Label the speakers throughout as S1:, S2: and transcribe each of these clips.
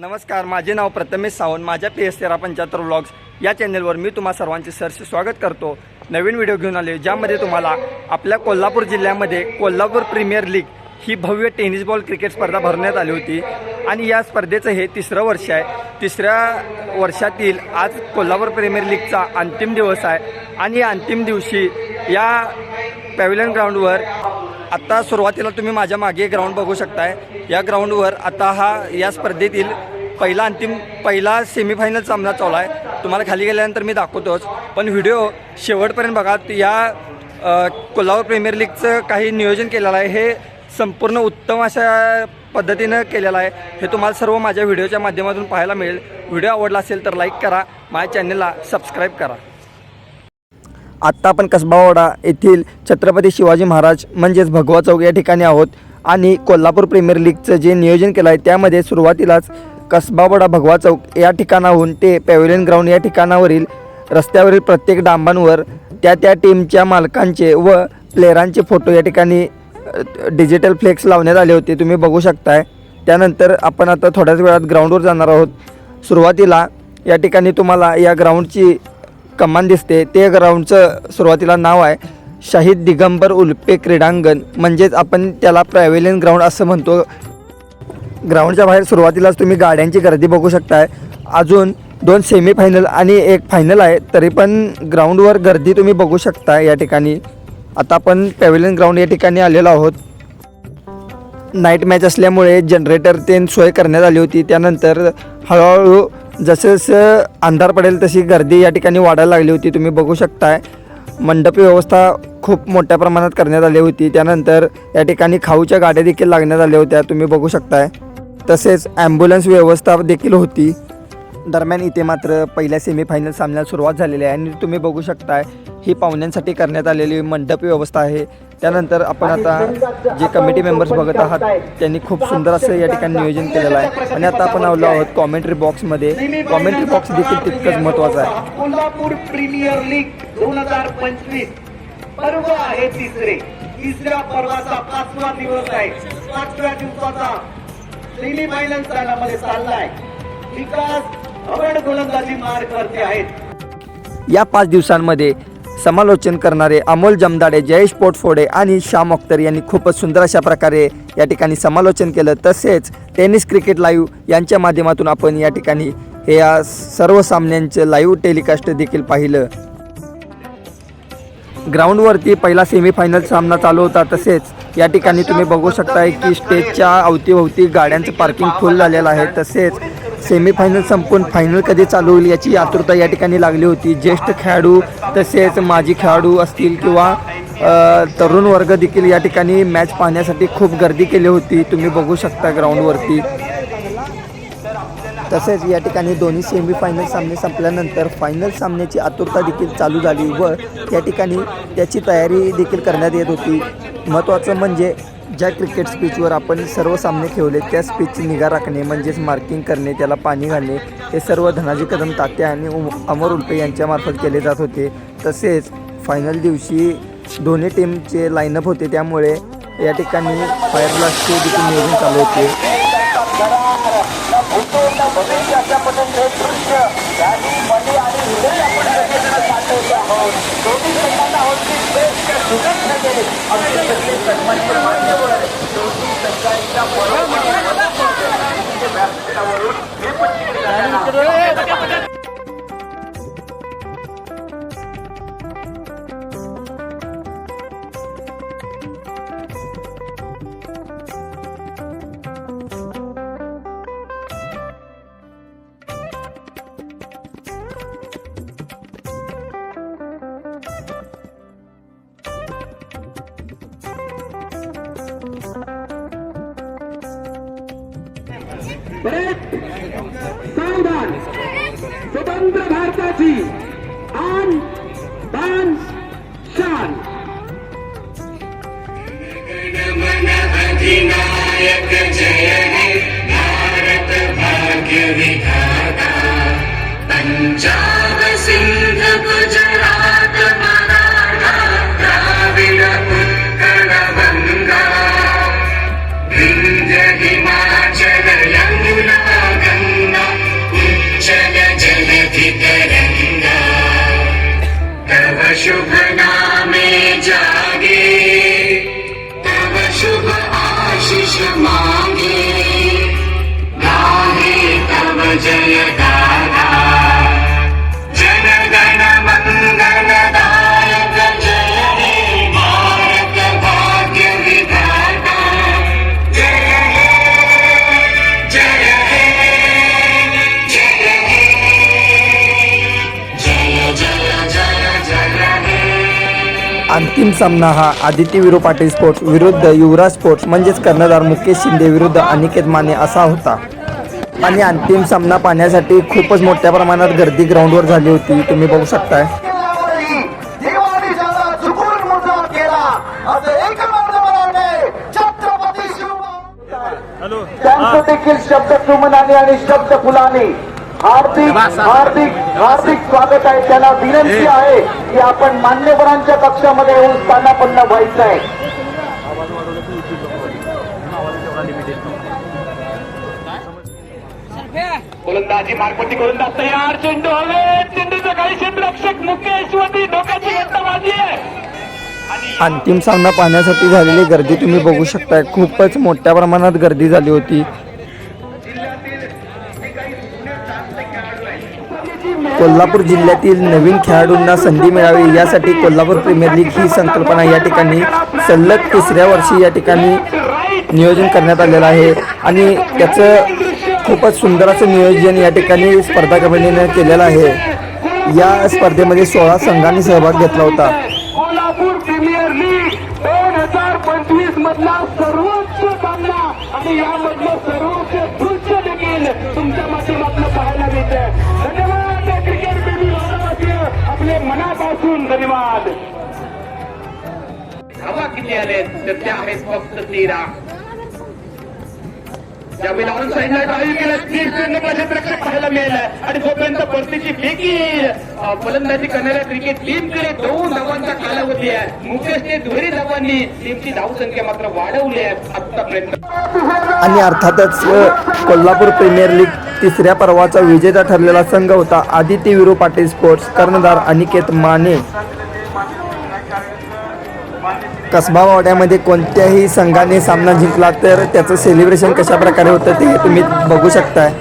S1: नमस्कार माझे नाव प्रथमेश सावंत माझ्या पी एस तेरा पंच्याहत्तर ब्लॉग्स या चॅनलवर मी तुम्हा सर्वांचे सरसे स्वागत करतो. नवीन व्हिडिओ घेऊन आले ज्यामध्ये तुम्हाला आपल्या कोल्हापूर जिल्ह्यामध्ये कोल्हापूर प्रीमियर लीग ही भव्य टेनिस बॉल क्रिकेट स्पर्धा भरण्यात आली होती. आणि या स्पर्धेचं हे तिसरं वर्ष आहे. तिसऱ्या वर्षातील आज कोल्हापूर प्रीमियर लीगचा अंतिम दिवस आहे. आणि या अंतिम दिवशी या पॅव्हिलियन ग्राउंडवर आत्ता सुरुवातीला तुम्ही माझ्या मागे ग्राउंड बघू शकताय. या ग्राउंडवर आता हा या स्पर्धेतील पहिला अंतिम पहिला सेमीफायनल सामना चालू आहे तुम्हाला खाली गेल्यानंतर मी दाखवतोच. पण व्हिडिओ शेवटपर्यंत बघा या कोल्हापूर प्रीमियर लीगचं काही नियोजन केलेलं आहे हे संपूर्ण उत्तम अशा पद्धतीनं केलेलं आहे. हे तुम्हाला सर्व माझ्या व्हिडिओच्या माध्यमातून पाहायला मिळेल. व्हिडिओ आवडला असेल तर लाईक करा. माझ्या चॅनलला सबस्क्राईब करा. आत्ता आपण कसबावाडा येथील छत्रपती शिवाजी महाराज म्हणजेच भगवा चौक या ठिकाणी आहोत. आणि कोल्हापूर प्रीमियर लीगचं जे नियोजन केलं आहे त्यामध्ये सुरुवातीलाच कसबावडा भगवा चौक या ठिकाणाहून ते पॅव्हिलियन ग्राउंड या ठिकाणावरील रस्त्यावरील प्रत्येक डांबांवर त्या त्या टीमच्या मालकांचे व प्लेयरांचे फोटो या ठिकाणी डिजिटल फ्लेक्स लावण्यात आले होते. तुम्ही बघू शकताय. त्यानंतर आपण आता थोड्याच वेळात ग्राउंडवर जाणार आहोत. सुरुवातीला या ठिकाणी तुम्हाला या ग्राउंडची कमान दिसते. ते ग्राउंडचं सुरुवातीला नाव आहे शाहीद दिगंबर उल्पे क्रीडांगण. म्हणजेच आपण त्याला प्रॅव्हिलियन ग्राउंड असं म्हणतो. ग्राउंडच्या बाहेर सुरुवातीलाच तुम्ही गाड्यांची गर्दी बघू शकताय. अजून दोन सेमी फायनल आणि एक फायनल आहे तरी पण ग्राउंडवर गर्दी तुम्ही बघू शकता या ठिकाणी. आता आपण पॅव्हिलियन ग्राउंड या ठिकाणी आलेलो आहोत. नाईट मॅच असल्यामुळे जनरेटर ते सोय करण्यात आली होती. त्यानंतर हळूहळू जसं जसं अंधार पडेल तशी गर्दी या ठिकाणी वाढायला लागली होती. तुम्ही बघू शकताय. मंडपी व्यवस्था खूप मोठ्या प्रमाणात करण्यात आली होती. त्यानंतर या ठिकाणी खाऊच्या गाड्या देखील लागण्यात आल्या होत्या. तुम्ही बघू शकताय. तसेच ॲम्ब्युलन्स व्यवस्था देखील होती. दरम्यान इथे मात्र पहिल्या सेमीफायनल सामन्याला सुरुवात झालेली आहे. आणि तुम्ही बघू शकताय ही पाहुण्यांसाठी करण्यात आलेली मंडप व्यवस्था आहे. त्यानंतर आपण आता जे कमिटी मेंबर्स बघत आहात त्यांनी खूप सुंदर असं या ठिकाणी नियोजन केलेलं आहे. आणि आता आपण आलो आहोत कॉमेंट्री बॉक्समध्ये कॉमेंट्री बॉक्स देखील तितकंच महत्त्वाचं आहे.
S2: कोल्हापूर प्रीमियर लीग दोन हजार पंचवीस. पर्व आहे तिसरे. तिसऱ्या पर्वाचा पाचवा दिवस आहे. पाचव्या दिवसाचा सेमी फायनल स्थानामध्ये चाललाय. विकास अवड गोलंदाजी मार करते आहेत.
S1: या पाच दिवसांमध्ये समालोचन करणारे अमोल जमदाडे जयेश पोटफोडे आणि श्याम अख्तर यांनी खूपच सुंदर अशा प्रकारे या ठिकाणी समालोचन केलं. तसेच टेनिस क्रिकेट लाईव्ह यांच्या माध्यमातून आपण या ठिकाणी हे या सर्व सामन्यांचं लाईव्ह टेलिकास्ट देखील पाहिलं. ग्राउंडवरती पहिला सेमीफायनल सामना चालू होता. तसेच या ठिकाणी तुम्ही बघू शकताय की स्टेजच्या अवतीभोवती गाड्यांचं पार्किंग फुल झालेलं आहे. तसेच सेमीफायनल संपून फायनल कधी चालू होईल याची आतुरता या ठिकाणी लागली होती. ज्येष्ठ खेळाडू तसेच माजी खेळाडू असतील किंवा तरुण वर्ग देखील या ठिकाणी मॅच पाहण्यासाठी खूप गर्दी केली होती. तुम्ही बघू शकता ग्राउंडवरती तसेच या ठिकाणी दोन्ही सेमीफायनल सामने संपल्यानंतर फायनल सामन्याची आतुरता देखील चालू झाली व या ठिकाणी त्याची तयारी देखील करण्यात येत होती. महत्त्वाचं म्हणजे ज्या क्रिकेट स्पीचवर आपण सर्व सामने ठेवले त्या स्पीचची निगा राखणे म्हणजेच मार्किंग करणे त्याला पाणी घालणे हे सर्व धनाजी कदम तात्या आणि उम- अमर उल्पे यांच्यामार्फत केले जात होते. तसेच फायनल दिवशी दोन्ही टीमचे लाईनअप होते त्यामुळे या ठिकाणी फायर ब्लास्टचे देखील नियोजन चालू होते.
S2: भूतोलला भविष्य अशा पद्धतीने दृश्य. गाणी
S3: मनी आहोत. दोन्ही प्रकार अगदी सगळे सन्मान मान्यवर दोन्ही सरकारच्या सावधान स्वतंत्र भारताची शुभ गामे जागे। तव शुभ आशिष मागे। गाहे तव जय
S1: अंतिम सामना हा आदित्य विरो पाटील स्पोर्ट्स विरुद्ध युवराज स्पोर्ट्स म्हणजेच कर्णधार मुकेश शिंदे विरुद्ध अनिकेत माने असा होता. आणि अंतिम सामना पाहण्यासाठी खूपच मोठ्या प्रमाणात गर्दी ग्राउंडवर झाली होती. तुम्ही बघू शकताय.
S2: देखील शब्द सुमनाने आणि शब्द फुलाने. हार्दिक हार्दिक हार्दिक स्वागत आहे. त्यांना विनंती आहे की आपण मान्यवरांच्या कक्षामध्ये येऊन स्थानापन्न व्हायचं आहे
S4: गोलंदाजी मारपट्टी गोलंदाज तयार चेंडू हवे. चेंडूचं काही क्षेत्ररक्षक मुकेश वरती डोक्याची घंटाबाजी आहे.
S1: अंतिम सामना पाहण्यासाठी झालेली गर्दी तुम्ही बघू शकताय. खूपच मोठ्या प्रमाणात गर्दी झाली होती. कोल्हापूर जिल्ह्यातील नवीन खेळाडूंना संधी मिळावी यासाठी कोल्हापूर प्रीमियर लीग ही संकल्पना या ठिकाणी सलग तिसऱ्या वर्षी या ठिकाणी नियोजन करण्यात आलेलं आहे. आणि त्याचं खूपच सुंदर असं नियोजन या ठिकाणी स्पर्धा कमिटीने केलेलं आहे. या स्पर्धेमध्ये सोळा संघांनी सहभाग घेतला होता.
S4: कोल्हापूर प्रीमियर लीग दोन हजार पंचवीस मधला सर्वोच्च सामना. आणि यामधलं सर्वोच्च धन्यवाद.
S2: धावा किती आले तर त्या आहेत फक्त तेरा. ज्यावेळेला ऑन साईडला डावी केला तीस क्षेत्ररक्षक पाहायला मिळालं. आणि जोपर्यंत परतीची अं, फलंदाजी करणाऱ्या क्रिकेट टीमकडे दोन धावांचा कालावधी आहे. मुकेशने दुहेरी धावांनी टीमची धावसंख्या मात्र वाढवली आहे. आतापर्यंत
S1: आणि अर्थातच कोल्हापूर प्रीमियर लीग तिसऱ्या पर्वाचा विजेता ठरलेला संघ होता. आदित्य विरो पाटील स्पोर्ट्स कर्णधार अनिकेत माने. कसबा वाड्यामध्ये कोणत्याही संघाने सामना जिंकला तर त्याचं सेलिब्रेशन कशा प्रकारे होतं ते तुम्ही बघू शकताय.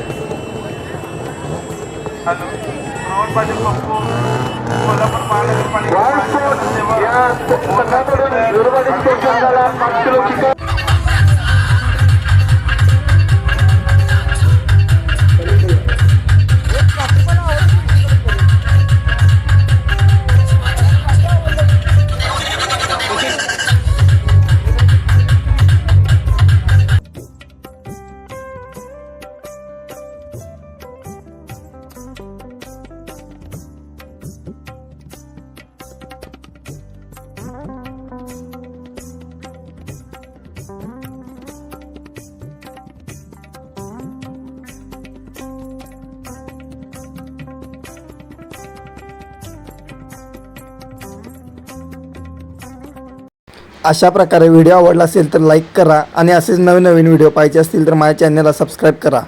S1: अशा प्रकारे व्हिडिओ आवडला असेल तर लाईक करा. आणि असेच नवीन नवीन व्हिडिओ पाहिजे असतील तर माझ्या चॅनलला सबस्क्राईब करा.